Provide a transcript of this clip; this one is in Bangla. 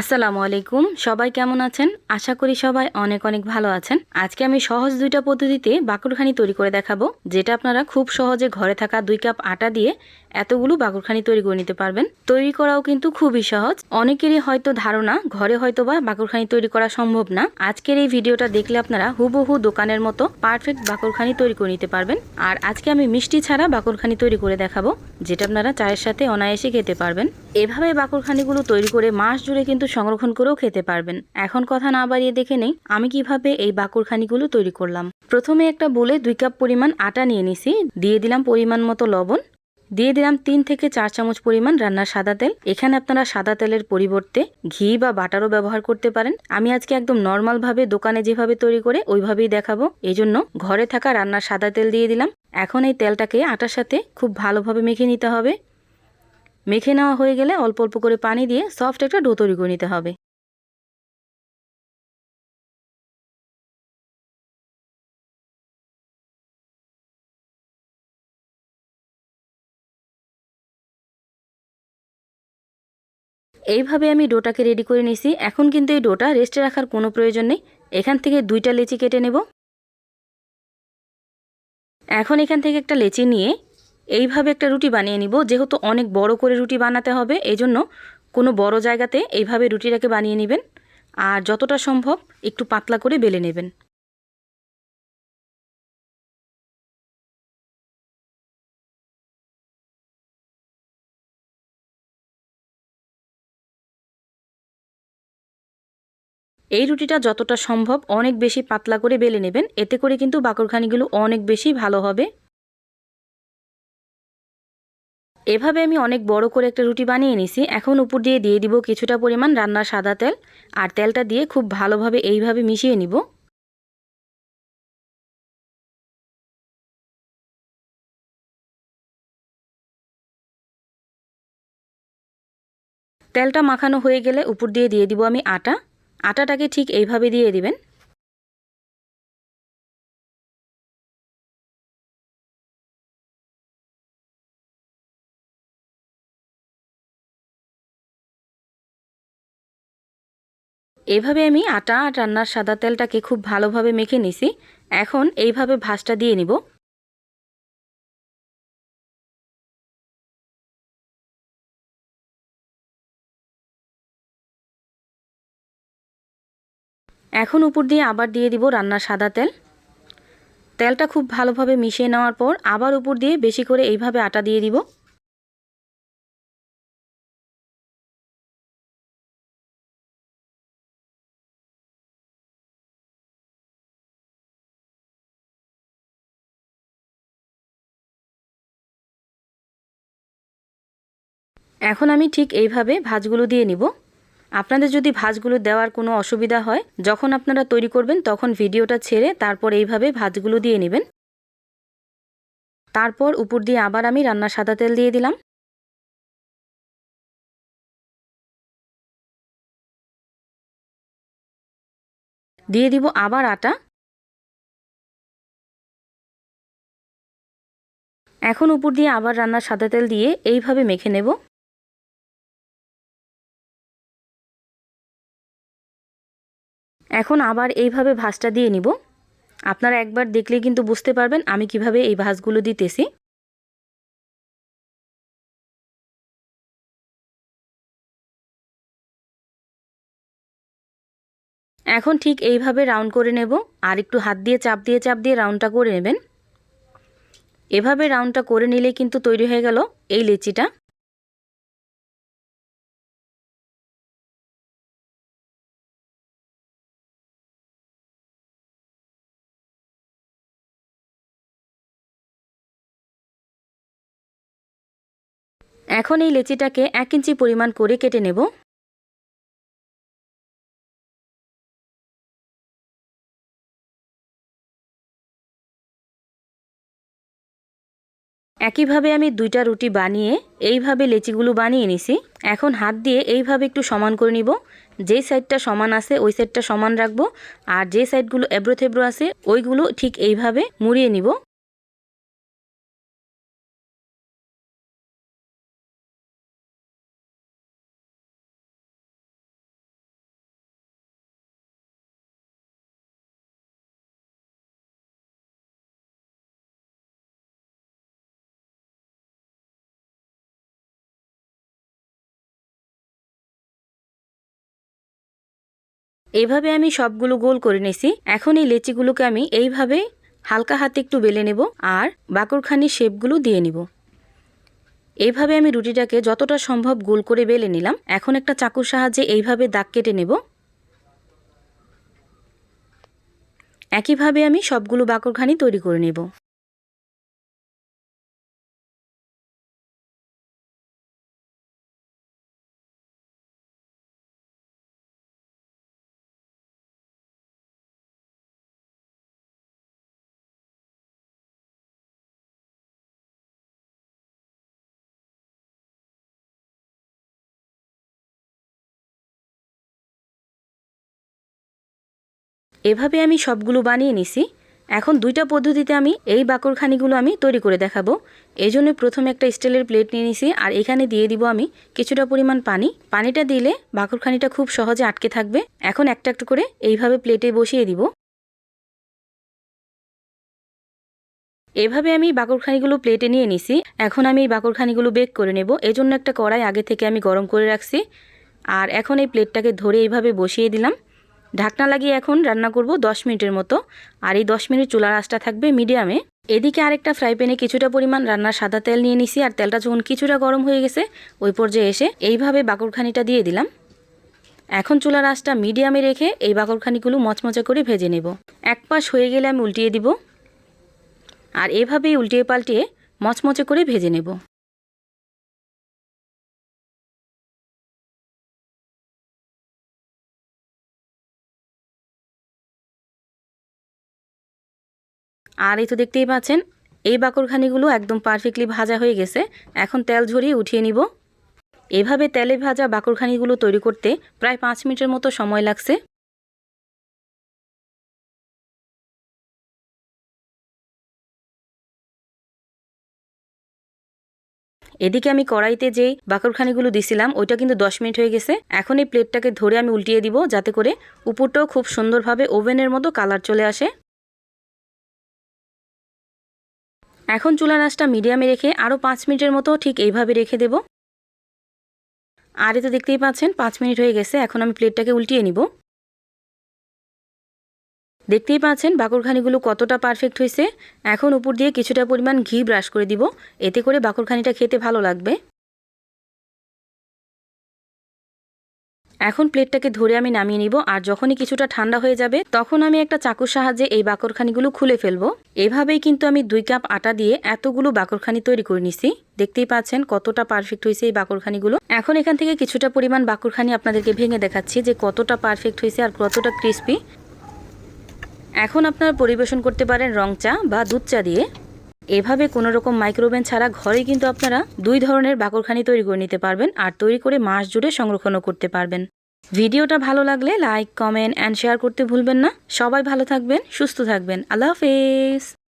আসসালামু আলাইকুম। সবাই কেমন আছেন? আশা করি সবাই অনেক অনেক ভালো আছেন। আজকে আমি সহজ দুইটা পদ্ধতিতে বাকুরখানি তৈরি করে দেখাবো, যেটা আপনারা খুব সহজে ঘরে থাকা দুই কাপ আটা দিয়ে এতগুলো বাকুরখানি তৈরি করে নিতে পারবেন। তৈরি করাও কিন্তু খুবই সহজ। অনেকেরই হয়তো ধারণা, ঘরে হয়তো বা বাকুরখানি তৈরি করা সম্ভব না। আজকের এই ভিডিওটা দেখলে আপনারা হুবহু দোকানের মতো পারফেক্ট বাকুরখানি তৈরি করে নিতে পারবেন। আর আজকে আমি মিষ্টি ছাড়া বাকুরখানি তৈরি করে দেখাবো, যেটা আপনারা চায়ের সাথে অনায়াসে খেতে পারবেন। এভাবে বাকুরখানিগুলো তৈরি করে মাস জুড়ে কিন্তু সংরক্ষণ করেও খেতে পারবেন। এখন কথা না বাড়িয়ে দেখে নেই, আমি কীভাবে এই বাকুরখানিগুলো তৈরি করলাম। প্রথমে একটা বলে দুই কাপ পরিমাণ আটা নিয়ে নিছি, দিয়ে দিলাম পরিমাণ মতো লবণ। দিয়ে দিলাম তিন থেকে চার চামচ পরিমাণ রান্নার সাদা তেল। এখানে আপনারা সাদা তেলের পরিবর্তে ঘি বা বাটারও ব্যবহার করতে পারেন। আমি আজকে একদম নর্মাল ভাবে দোকানে যেভাবে তৈরি করে ওইভাবেই দেখাবো। এই জন্য ঘরে থাকা রান্নার সাদা তেল দিয়ে দিলাম। এখন এই তেলটাকে আটার সাথে খুব ভালোভাবে মেখে নিতে হবে। মেখে নেওয়া হয়ে গেলে অল্প অল্প করে পানি দিয়ে সফট একটা ডো তৈরি করে নিতে হবে। এইভাবে আমি ডোটাকে রেডি করে নিছি এখন কিন্তু এই ডোটা রেস্টে রাখার কোনো প্রয়োজন নেই। এখান থেকে দুইটা লেচি কেটে নেব। এখন এখান থেকে একটা লেচি নিয়ে এইভাবে একটা রুটি বানিয়ে নিব। যেহেতু অনেক বড় করে রুটি বানাতে হবে এই জন্য কোনো বড় জায়গাতে এইভাবে রুটিটাকে বানিয়ে নেবেন। আর যতটা সম্ভব একটু পাতলা করে বেলে নেবেন। এই রুটিটা যতটা সম্ভব অনেক বেশি পাতলা করে বেলে নেবেন। এতে করে কিন্তু বাকরখানিগুলো অনেক বেশি ভালো হবে। এভাবে আমি অনেক বড় করে একটা রুটি বানিয়ে নিছি এখন উপর দিয়ে দিয়ে দিব কিছুটা পরিমাণ রান্নার সাদা তেল। আর তেলটা দিয়ে খুব ভালোভাবে এইভাবে মিশিয়ে নিব। তেলটা মাখানো হয়ে গেলে উপর দিয়ে দিয়ে দিব আমি আটা। আটাটাকে ঠিক এইভাবে দিয়ে দিবেন। এভাবে আমি আটা আর রান্নার সাদা তেলটাকে খুব ভালোভাবে মেখে নিছি। এখন এইভাবে ভাজটা দিয়ে নিব। এখন উপর দিয়ে আবার দিয়ে দিব রান্নার সাদা তেল। তেলটা খুব ভালোভাবে মিশিয়ে নেওয়ার পর আবার উপর দিয়ে বেশি করে এইভাবে আটা দিয়ে দিব। এখন আমি ঠিক এইভাবে ভাজগুলো দিয়ে নিব। আপনাদের যদি ভাজগুলো দেওয়ার কোনো অসুবিধা হয়, যখন আপনারা তৈরি করবেন তখন ভিডিওটা ছেড়ে তারপর এইভাবে ভাজগুলো দিয়ে নেবেন। তারপর উপর দিয়ে আবার আমি রান্নার সাদা তেল দিয়ে দিলাম। দিয়ে দিব আবার আটা। এখন উপর দিয়ে আবার রান্নার সাদা তেল দিয়ে এইভাবে মেখে নেব। এখন আবার এইভাবে ভাজটা দিয়ে নিব। আপনারা একবার দেখলেই কিন্তু বুঝতে পারবেন আমি কীভাবে এই ভাজগুলো দিতেছি। এখন ঠিক এইভাবে রাউন্ড করে নেব। আর একটু হাত দিয়ে চাপ দিয়ে চাপ দিয়ে রাউন্ডটা করে নেবেন। এভাবে রাউন্ডটা করে নিলে কিন্তু তৈরি হয়ে গেল এই লেচিটা। এখন এই লেচিটাকে এক ইঞ্চি পরিমাণ করে কেটে নেব। একইভাবে আমি দুইটা রুটি বানিয়ে এইভাবে লেচিগুলো বানিয়ে নিছি। এখন হাত দিয়ে এইভাবে একটু সমান করে নিব। যেই সাইডটা সমান আছে, ওই সাইডটা সমান রাখব। আর যে সাইডগুলো এব্রো থেব্রো আছে, ওইগুলো ঠিক এইভাবে মুড়িয়ে নিব। এইভাবে আমি সবগুলো গোল করে নিছি। এখন এই লেচিগুলোকে আমি এইভাবে হালকা হাতে একটু বেলে নেব আর বাকরখানির শেপগুলো দিয়ে নিব। এইভাবে আমি রুটিটাকে যতটা সম্ভব গোল করে বেলে নিলাম। এখন একটা চাকুর সাহায্যে এইভাবে দাগ কেটে নেব। একইভাবে আমি সবগুলো বাকরখানি তৈরি করে নেব। এভাবে আমি সবগুলো বানিয়ে নিছি। এখন দুইটা পদ্ধতিতে আমি এই বাকরখানিগুলো আমি তৈরি করে দেখাবো। এই জন্য প্রথমে একটা স্টিলের প্লেট নিয়ে নিছি আর এখানে দিয়ে দিব আমি কিছুটা পরিমাণ পানি। পানিটা দিলে বাকরখানিটা খুব সহজে আটকে থাকবে। এখন একটা একটু করে এইভাবে প্লেটে বসিয়ে দিব। এভাবে আমি বাকরখানিগুলো প্লেটে নিয়ে নিছি। এখন আমি এই বাকরখানিগুলো বেক করে নেব। এজন্য একটা কড়াই আগে থেকে আমি গরম করে রাখছি। আর এখন এই প্লেটটাকে ধরে এইভাবে বসিয়ে দিলাম। ঢাকনা লাগিয়ে এখন রান্না করব 10 মিনিটের মতো। আর এই 10 মিনিট চুলার আঁচটা থাকবে মিডিয়ামে। এদিকে আরেকটা ফ্রাই প্যানে কিছুটা পরিমাণ রান্নার সাদা তেল নিয়ে নিছি, আর তেলটা যখন কিছুটা গরম হয়ে গেছে, ওই পর্যায়ে এসে এইভাবে বাকরখানিটা দিয়ে দিলাম। এখন চুলার আঁচটা মিডিয়ামে রেখে এই বাকরখানিগুলো মচমচে করে ভেজে নেব। এক পাশ হয়ে গেলে আমি উল্টিয়ে দিব। আর এভাবেই উল্টিয়ে পাল্টিয়ে মচমচে করে ভেজে নেব। আর এই তো দেখতেই পাচ্ছেন, এই বাকরখানিগুলো একদম পারফেক্টলি ভাজা হয়ে গেছে। এখন তেল ঝরিয়ে উঠিয়ে নিব। এভাবে তেলে ভাজা বাকরখানিগুলো তৈরি করতে প্রায় পাঁচ মিনিটের মতো সময় লাগছে। এদিকে আমি কড়াইতে যেই বাকরখানিগুলো দিছিলাম, ওইটা কিন্তু দশ মিনিট হয়ে গেছে। এখন এই প্লেটটাকে ধরে আমি উল্টিয়ে দিব, যাতে করে উপরটাও খুব সুন্দরভাবে ওভেনের মতো কালার চলে আসে। এখন চুলা আঁচটা মিডিয়ামে রেখে আরও পাঁচ মিনিটের মতো ঠিক এইভাবে রেখে দেব। আর এতে দেখতেই পাচ্ছেন, পাঁচ মিনিট হয়ে গেছে, এখন আমি প্লেটটাকে উল্টিয়ে নিব। দেখতেই পাচ্ছেন বাকরখানিগুলো কতটা পারফেক্ট হয়েছে। এখন উপর দিয়ে কিছুটা পরিমাণ ঘি ব্রাশ করে দিব, এতে করে বাকরখানিটা খেতে ভালো লাগবে। এখন প্লেটটাকে ধরে আমি নামিয়ে নিব, আর যখনই কিছুটা ঠান্ডা হয়ে যাবে, তখন আমি একটা চাকুর সাহায্যে এই বাকরখানিগুলো খুলে ফেলব। এভাবেই কিন্তু আমি দুই কাপ আটা দিয়ে এতগুলো বাকরখানি তৈরি করে নিছি। দেখতেই পাচ্ছেন কতটা পারফেক্ট হয়েছে এই বাকরখানিগুলো। এখন এখান থেকে কিছুটা পরিমাণ বাকরখানি আপনাদেরকে ভেঙে দেখাচ্ছি যে কতটা পারফেক্ট হয়েছে আর কতটা ক্রিস্পি এখন আপনারা পরিবেশন করতে পারেন রং চা বা দুধ চা দিয়ে। এভাবে কোনো রকম মাইক্রোওভেন ছাড়া ঘরে কিন্তু আপনারা দুই ধরনের বাকরখানি তৈরি করে নিতে পারবেন আর তৈরি করে মাস জুড়ে সংরক্ষণও করতে পারবেন। ভিডিওটা ভালো লাগলে লাইক, কমেন্ট অ্যান্ড শেয়ার করতে ভুলবেন না। সবাই ভালো থাকবেন, সুস্থ থাকবেন। আল্লাহ হাফেজ।